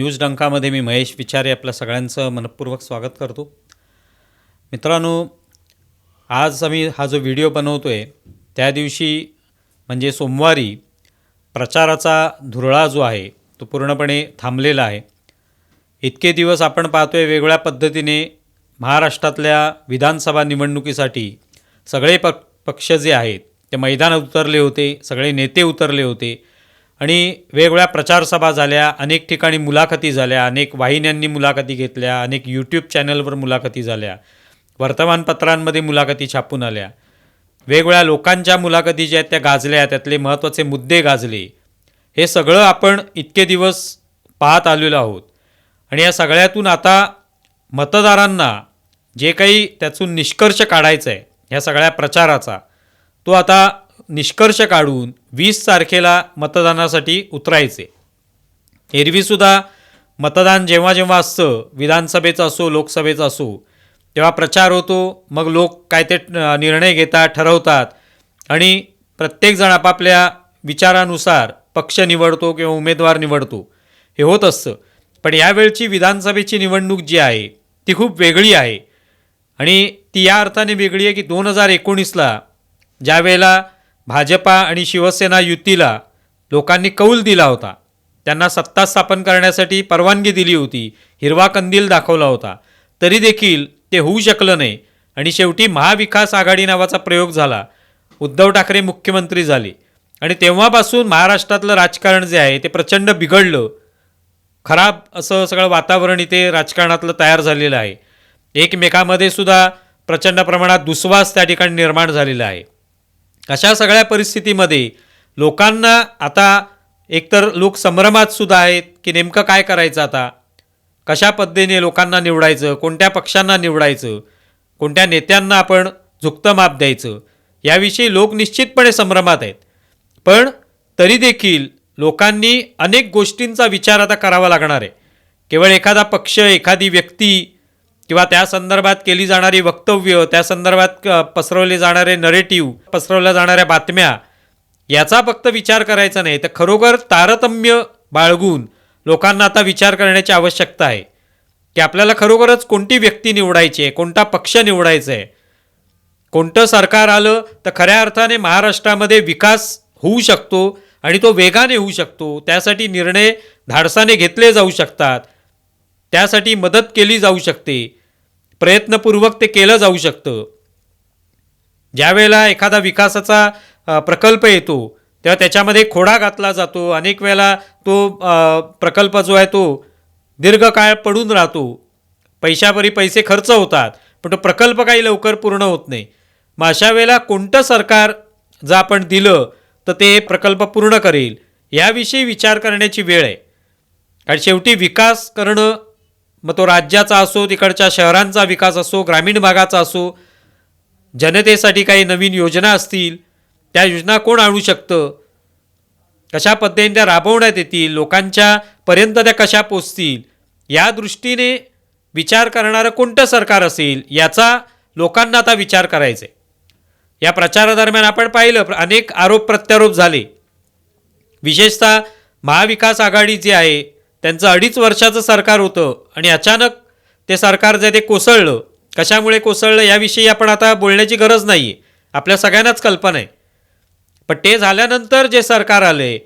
News डंकामध्ये मी महेश विचारे आपल्या सगळ्यांचं मनपूर्वक स्वागत करतो. मित्रांनो आज आम्ही हा जो व्हिडिओ बनवतो आहे त्या दिवशी म्हणजे सोमवारी प्रचाराचा धुरळा जो आहे तो पूर्णपणे थांबलेला आहे. इतके दिवस आपण पाहतो आहे वेगवेगळ्या पद्धतीने महाराष्ट्रातल्या विधानसभा निवडणुकीसाठी सगळे प पक्ष जे आहेत ते मैदानात उतरले होते सगळे नेते उतरले होते. आणि वेगवेगळ्या प्रचारसभा झाल्या अनेक ठिकाणी मुलाखती झाल्या अनेक वाहिन्यांनी मुलाखती घेतल्या अनेक यूट्यूब चॅनलवर मुलाखती झाल्या वर्तमानपत्रांमध्ये मुलाखती छापून आल्या. वेगवेगळ्या लोकांच्या मुलाखती ज्या आहेत त्या गाजल्या त्यातले महत्त्वाचे मुद्दे गाजले. हे सगळं आपण इतके दिवस पाहत आलेलो आहोत. आणि या सगळ्यातून आता मतदारांना जे काही त्यातून निष्कर्ष काढायचा आहे ह्या सगळ्या प्रचाराचा तो आता निष्कर्ष काढून वीस तारखेला मतदानासाठी उतरायचे. एरवीसुद्धा मतदान जेव्हा जेव्हा असतं विधानसभेचं असो लोकसभेचं असो तेव्हा प्रचार होतो मग लोक काय ते निर्णय घेतात ठरवतात आणि प्रत्येकजण आपापल्या विचारानुसार पक्ष निवडतो किंवा उमेदवार निवडतो. हे होत असतं. पण यावेळची विधानसभेची निवडणूक जी आहे ती खूप वेगळी आहे. आणि ती या अर्थाने वेगळी आहे की दोन हजार एकोणीसला ज्यावेळेला भाजपा आणि शिवसेना युतीला लोकांनी कौल दिला होता. त्यांना सत्ता स्थापन करण्यासाठी परवानगी दिली होती हिरवा कंदील दाखवला होता. तरी देखील ते होऊ शकलं नाही आणि शेवटी महाविकास आघाडी नावाचा प्रयोग झाला. उद्धव ठाकरे मुख्यमंत्री झाले. आणि तेव्हापासून महाराष्ट्रातलं राजकारण जे आहे ते प्रचंड बिघडलं. खराब असं सगळं वातावरण इथे राजकारणातलं तयार झालेलं आहे. एकमेकामध्ये सुद्धा प्रचंड प्रमाणात दुस्वास त्या ठिकाणी निर्माण झालेला आहे. अशा सगळ्या परिस्थितीमध्ये लोकांना आता एकतर लोक संभ्रमात सुद्धा आहेत की नेमकं काय करायचं आता? कशा पद्धतीने लोकांना निवडायचं? कोणत्या पक्षांना निवडायचं? कोणत्या नेत्यांना आपण झुकतं माप द्यायचं? याविषयी लोक निश्चितपणे संभ्रमात आहेत. पण तरी देखील लोकांनी अनेक गोष्टींचा विचार आता करावा लागणार आहे. केवळ एखादा पक्ष एखादी व्यक्ती किंवा त्या संदर्भात केली जाणारी वक्तव्य त्या संदर्भात पसरवले जाणारे नरेटिव्ह पसरवल्या जाणाऱ्या बातम्या याचा फक्त विचार करायचा नाही. तर खरोखर तारतम्य बाळगून लोकांना आता विचार करण्याची आवश्यकता आहे. की आपल्याला खरोखरच कोणती व्यक्ती निवडायची आहे कोणता पक्ष निवडायचा आहे. कोणतं सरकार आलं तर खऱ्या अर्थाने महाराष्ट्रामध्ये विकास होऊ शकतो आणि तो वेगाने होऊ शकतो. त्यासाठी निर्णय धाडसाने घेतले जाऊ शकतात. त्यासाठी मदत केली जाऊ शकते. प्रयत्नपूर्वक ते केलं जाऊ शकतं. ज्यावेळेला एखादा विकासाचा प्रकल्प येतो तेव्हा त्याच्यामध्ये खोडा घातला जातो. अनेक वेळेला तो प्रकल्प जो आहे तो दीर्घकाळ पडून राहतो. पैशापरी पैसे खर्च होतात पण तो प्रकल्प काही लवकर पूर्ण होत नाही. मग अशा वेळेला कोणतं सरकार जर आपण दिलं तर ते प्रकल्प पूर्ण करेल? याविषयी विचार करण्याची वेळ आहे. कारण शेवटी विकास करणं मग तो राज्याचा असो तिकडच्या शहरांचा विकास असो ग्रामीण भागाचा असो जनतेसाठी काही नवीन योजना असतील त्या योजना कोण आणू शकतं? कशा पद्धतीने त्या राबवण्यात येतील? लोकांच्या पर्यंत त्या कशा पोचतील? या दृष्टीने विचार करणारं कोणतं सरकार असेल याचा लोकांना आता विचार करायचा आहे या प्रचारादरम्यान आपण पाहिलं अनेक आरोप प्रत्यारोप झाले. विशेषतः महाविकास आघाडी जी आहे त्यांचं अडीच वर्षाचं सरकार होतं आणि अचानक ते सरकार जे ते कोसळलं. कशामुळे कोसळलं याविषयी आपण आता बोलण्याची गरज नाही. आहे आपल्या सगळ्यांनाच कल्पना आहे. पण ते झाल्यानंतर जे सरकार आले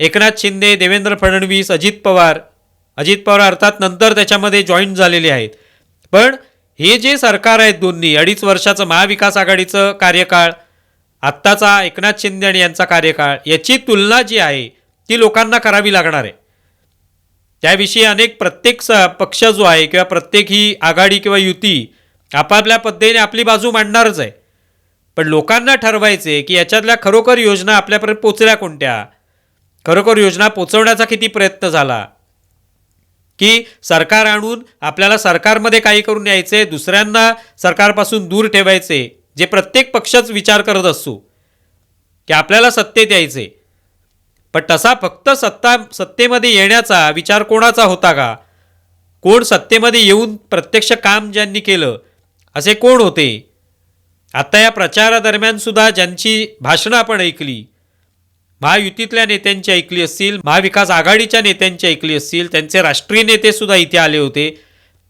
एकनाथ शिंदे देवेंद्र फडणवीस अजित पवार अजित पवार अर्थात नंतर त्याच्यामध्ये जॉईन झालेले आहेत. पण हे जे सरकार आहेत दोन्ही अडीच वर्षाचं महाविकास आघाडीचं कार्यकाळ आत्ताचा एकनाथ शिंदे आणि यांचा कार्यकाळ याची तुलना जी आहे ती लोकांना करावी लागणार आहे. त्याविषयी अनेक प्रत्येक स पक्ष जो आहे किंवा प्रत्येक ही आघाडी किंवा युती आपापल्या पद्धतीने आपली बाजू मांडणारच आहे. पण लोकांना ठरवायचे की याच्यातल्या खरोखर योजना आपल्यापर्यंत पोचल्या कोणत्या? खरोखर योजना पोचवण्याचा किती प्रयत्न झाला? की सरकार आणून आपल्याला सरकारमध्ये काही करून यायचे दुसऱ्यांना सरकारपासून दूर ठेवायचे जे प्रत्येक पक्षच विचार करत असतो की आपल्याला सत्तेत यायचे पण तसा फक्त सत्ता सत्तेमध्ये येण्याचा विचार कोणाचा होता का? कोण सत्तेमध्ये येऊन प्रत्यक्ष काम ज्यांनी केलं असे कोण होते? आता या प्रचारादरम्यानसुद्धा ज्यांची भाषणं आपण ऐकली महायुतीतल्या नेत्यांची ऐकली असतील महाविकास आघाडीच्या नेत्यांची ऐकली असतील त्यांचे राष्ट्रीय नेतेसुद्धा इथे आले होते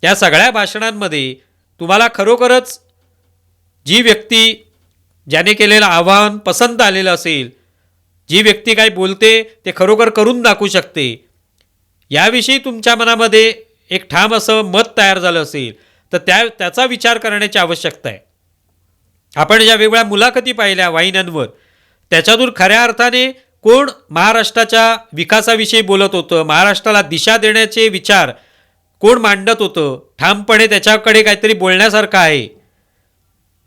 त्या सगळ्या भाषणांमध्ये तुम्हाला खरोखरच जी व्यक्ती ज्याने केलेलं आव्हान पसंत आलेलं असेल जी व्यक्ती काय बोलते ते खरोखर करून दाखवू शकते. याविषयी तुमच्या मनामध्ये एक ठाम असं मत तयार झालं असेल तर त्या त्याचा विचार करण्याची आवश्यकता आहे. आपण ज्या वेगवेगळ्या मुलाखती पाहिल्या वाहिन्यांवर त्याच्यातून खऱ्या अर्थाने कोण महाराष्ट्राच्या विकासाविषयी बोलत होतं महाराष्ट्राला दिशा देण्याचे विचार कोण मांडत होतं ठामपणे त्याच्याकडे काहीतरी बोलण्यासारखं आहे.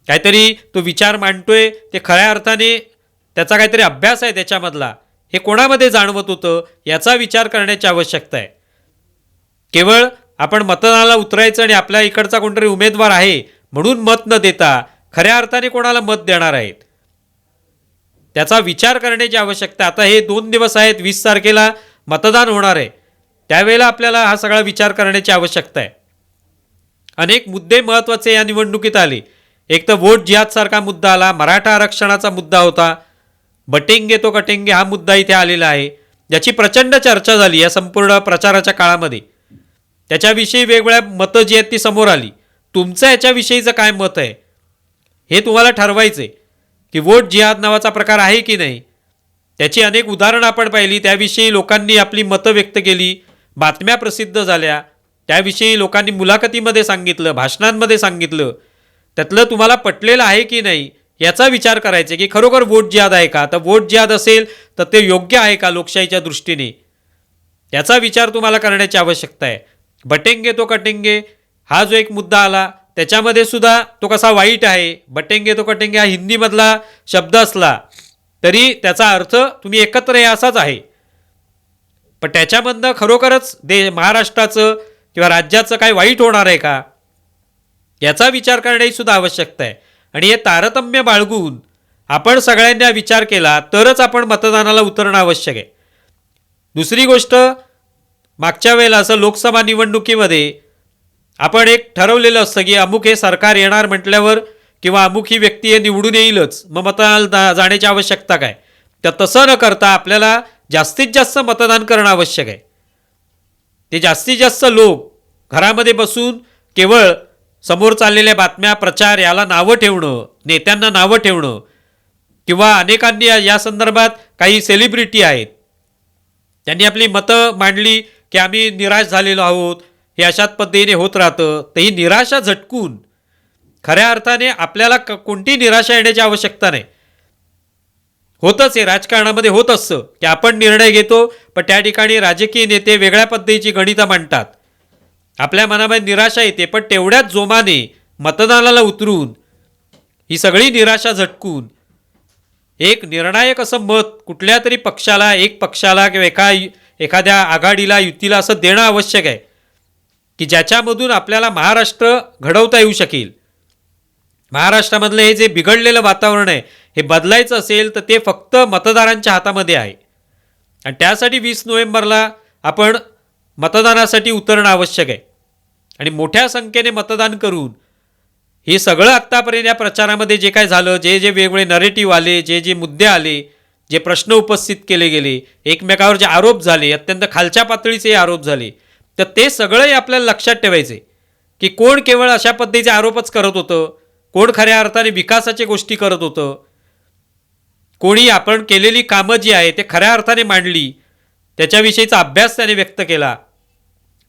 काहीतरी तो विचार मांडतोय ते खऱ्या अर्थाने त्याचा काहीतरी अभ्यास आहे त्याच्यामधला. हे कोणामध्ये जाणवत होतं याचा विचार करण्याची आवश्यकता आहे. केवळ आपण मतदानाला उतरायचं आणि आपल्या इकडचा कोणतरी उमेदवार आहे म्हणून मत न देता खऱ्या अर्थाने कोणाला मत देणार आहेत? त्याचा विचार करण्याची आवश्यकता. आता हे दोन दिवस आहेत वीस तारखेला मतदान होणार आहे. त्यावेळेला आपल्याला हा सगळा विचार करण्याची आवश्यकता आहे. अनेक मुद्दे महत्त्वाचे या निवडणुकीत आले. एक तर वोट जिहादसारखा मुद्दा आला मराठा आरक्षणाचा मुद्दा होता. बटेंगे तो कटेंगे हा मुद्दा इथे आलेला आहे. ज्याची प्रचंड चर्चा झाली या संपूर्ण प्रचाराच्या काळामध्ये. त्याच्याविषयी वेगवेगळ्या मतं जी आहेत ती समोर आली. तुमचं याच्याविषयीचं काय मत आहे? हे तुम्हाला ठरवायचं आहे की वोट जिहाद नावाचा प्रकार आहे की नाही? त्याची अनेक उदाहरणं आपण पाहिली. त्याविषयी लोकांनी आपली मतं व्यक्त केली. बातम्या प्रसिद्ध झाल्या. त्याविषयी लोकांनी मुलाखतीमध्ये सांगितलं भाषणांमध्ये सांगितलं. त्यातलं तुम्हाला पटलेलं आहे की नाही? याचा विचार करायचा आहे की खरोखर वोट जिहाद आहे का? तर वोट जिहाद असेल तर ते योग्य आहे का लोकशाहीच्या दृष्टीने? याचा विचार तुम्हाला करण्याची आवश्यकता आहे. बटेंगे तो कटेंगे हा जो एक मुद्दा आला त्याच्यामध्ये सुद्धा तो कसा वाईट आहे? बटेंगे तो कटेंगे हा हिंदीमधला शब्द असला तरी त्याचा अर्थ तुम्ही एकत्र या असाच आहे. पण त्याच्यामधनं खरोखरच दे महाराष्ट्राचं किंवा राज्याचं काय वाईट होणार आहे का? याचा विचार करण्याची सुद्धा आवश्यकता आहे. आणि हे तारतम्य बाळगून आपण सगळ्यांना विचार केला तरच आपण मतदानाला उतरणं आवश्यक आहे. दुसरी गोष्ट मागच्या वेळेला असं लोकसभा निवडणुकीमध्ये आपण एक ठरवलेलं असतं की अमुक हे सरकार येणार म्हटल्यावर किंवा अमुक ही व्यक्ती हे निवडून येईलच मग मतदानाला जा- जाण्याची आवश्यकता काय? तर तसं न करता आपल्याला जास्तीत जास्त मतदान करणं आवश्यक आहे. ते जास्तीत जास्त लोक घरामध्ये बसून केवळ समोर चाललेल्या बातम्या प्रचार याला नावं ठेवणं नेत्यांना नावं ठेवणं किंवा अनेकांनी या- संदर्भात काही सेलिब्रिटी आहेत. त्यांनी आपली मतं मांडली की आम्ही निराश झालेलो आहोत हे अशाच पद्धतीने होत राहतं तर ही निराशा झटकून खऱ्या अर्थाने आपल्याला क- कोणती निराशा येण्याची आवश्यकता नाही. होतच आहे राजकारणामध्ये होत असतं की आपण निर्णय घेतो पण त्या ठिकाणी राजकीय नेते वेगळ्या पद्धतीची गणितं मांडतात. आपल्या मनामध्ये निराशा येते पण तेवढ्याच जोमाने मतदानाला उतरून ही सगळी निराशा झटकून एक निर्णायक असं मत कुठल्या तरी पक्षाला एक पक्षाला किंवा एका एखाद्या आघाडीला युतीला असं देणं आवश्यक आहे की ज्याच्यामधून आपल्याला महाराष्ट्र घडवता येऊ शकेल. महाराष्ट्रामधलं हे जे बिघडलेलं वातावरण आहे हे बदलायचं असेल तर ते फक्त मतदारांच्या हातामध्ये आहे. आणि त्यासाठी वीस नोव्हेंबरला आपण मतदानासाठी उतरणं आवश्यक आहे. आणि मोठ्या संख्येने मतदान करून हे सगळं आत्तापर्यंत या प्रचारामध्ये जे काय झालं जे जे वेगवेगळे नरेटिव्ह आले जे जे मुद्दे आले जे प्रश्न उपस्थित केले गेले एकमेकावर जे आरोप झाले अत्यंत खालच्या पातळीचे आरोप झाले तर ते सगळंही आपल्याला लक्षात ठेवायचे की कोण केवळ अशा पद्धतीचे आरोपच करत होतं कोण खऱ्या अर्थाने विकासाच्या गोष्टी करत होतं कोणी आपण केलेली कामं जी आहे ते खऱ्या अर्थाने मांडली त्याच्याविषयीचा अभ्यास त्याने व्यक्त केला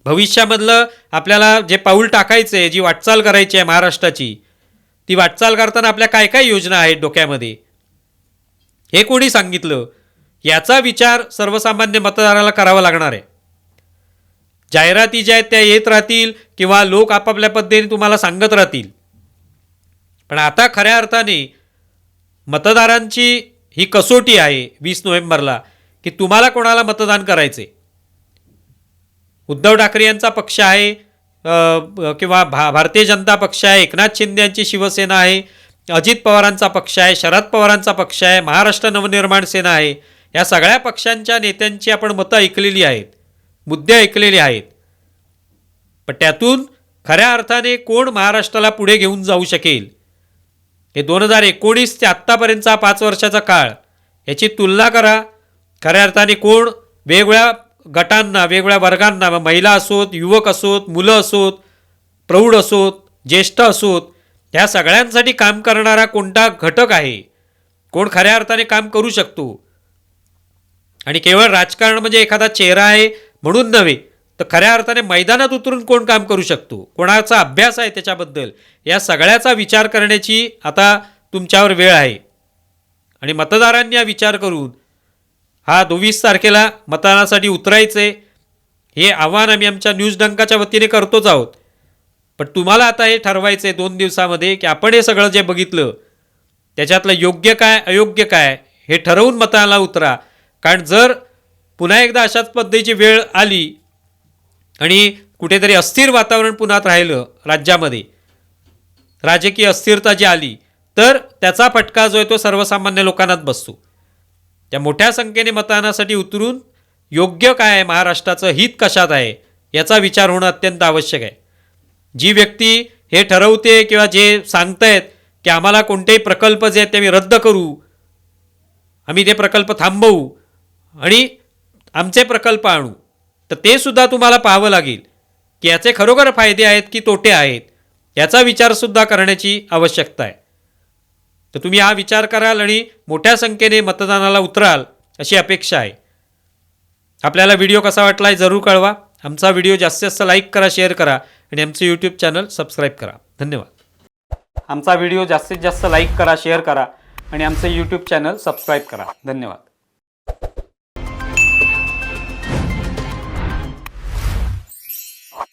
भविष्यामधलं आपल्याला जे पाऊल टाकायचं आहे जी वाटचाल करायची आहे महाराष्ट्राची ती वाटचाल करताना आपल्या काय काय योजना आहेत डोक्यामध्ये? हे कोणी सांगितलं? याचा विचार सर्वसामान्य मतदाराला करावा लागणार आहे. जाहिराती ज्या आहेत त्या येत राहतील किंवा लोक आपापल्या पद्धतीने तुम्हाला सांगत राहतील. पण आता खऱ्या अर्थाने मतदारांची ही कसोटी आहे वीस नोव्हेंबरला की तुम्हाला कोणाला मतदान करायचे उद्धव ठाकरे यांचा पक्ष आहे किंवा भा भारतीय जनता पक्ष आहे एकनाथ शिंदे यांची शिवसेना आहे अजित पवारांचा पक्ष आहे शरद पवारांचा पक्ष आहे महाराष्ट्र नवनिर्माण सेना आहे या सगळ्या पक्षांच्या नेत्यांची आपण मतं ऐकलेली आहेत मुद्दे ऐकलेले आहेत. पण त्यातून खऱ्या अर्थाने कोण महाराष्ट्राला पुढे घेऊन जाऊ शकेल? हे दोन हजार एकोणीस ते आत्तापर्यंतचा पाच वर्षाचा काळ याची तुलना करा. खऱ्या अर्थाने कोण वेगवेगळ्या गटांना वेगवेगळ्या वर्गांना मग महिला असोत युवक असोत मुलं असोत प्रौढ असोत ज्येष्ठ असोत ह्या सगळ्यांसाठी काम करणारा कोणता घटक आहे? कोण खऱ्या अर्थाने काम करू शकतो? आणि केवळ राजकारण म्हणजे एखादा चेहरा आहे म्हणून नव्हे तर खऱ्या अर्थाने मैदानात उतरून कोण काम करू शकतो? कोणाचा अभ्यास आहे त्याच्याबद्दल? या सगळ्याचा विचार करण्याची आता तुमच्यावर वेळ आहे. आणि मतदारांनी हा विचार करून हा दोवीस तारखेला मतदानासाठी उतरायचे. हे आव्हान आम्ही आमच्या न्यूज डंकाच्या वतीने करतोच आहोत. पण तुम्हाला आता हे ठरवायचं आहे दोन दिवसामध्ये की आपण हे सगळं जे बघितलं त्याच्यातलं योग्य काय अयोग्य काय हे ठरवून मताला उतरा. कारण जर पुन्हा एकदा अशाच पद्धतीची वेळ आली आणि कुठेतरी अस्थिर वातावरण पुन्हा राहिलं राज्यामध्ये राजकीय अस्थिरता जी आली तर त्याचा फटका जो आहे तो सर्वसामान्य लोकांनाच बसतो. त्या मोठ्या संख्येने मतदानासाठी उतरून योग्य काय आहे महाराष्ट्राचं हित कशात आहे याचा विचार होणं अत्यंत आवश्यक आहे. जी व्यक्ती हे ठरवते किंवा जे सांगतायत की आम्हाला कोणतेही प्रकल्प जे आहेत ते आम्ही रद्द करू आम्ही ते प्रकल्प थांबवू आणि आमचे प्रकल्प आणू तर ते सुद्धा तुम्हाला पाहावं लागेल की याचे खरोखर फायदे आहेत की तोटे आहेत याचा विचारसुद्धा करण्याची आवश्यकता आहे. तर तुम्ही हा विचार कराल आणि मोठ्या संख्येने मतदानाला उतराल अशी अपेक्षा आहे. आपल्याला व्हिडिओ कसा वाटला आहे जरूर कळवा. आमचा व्हिडिओ जास्तीत जास्त लाईक करा शेअर करा आणि आमचं यूट्यूब चॅनल सबस्क्राईब करा. धन्यवाद. आमचा व्हिडिओ जास्तीत जास्त लाईक करा शेअर करा आणि आमचं यूट्यूब चॅनल सबस्क्राईब करा. धन्यवाद.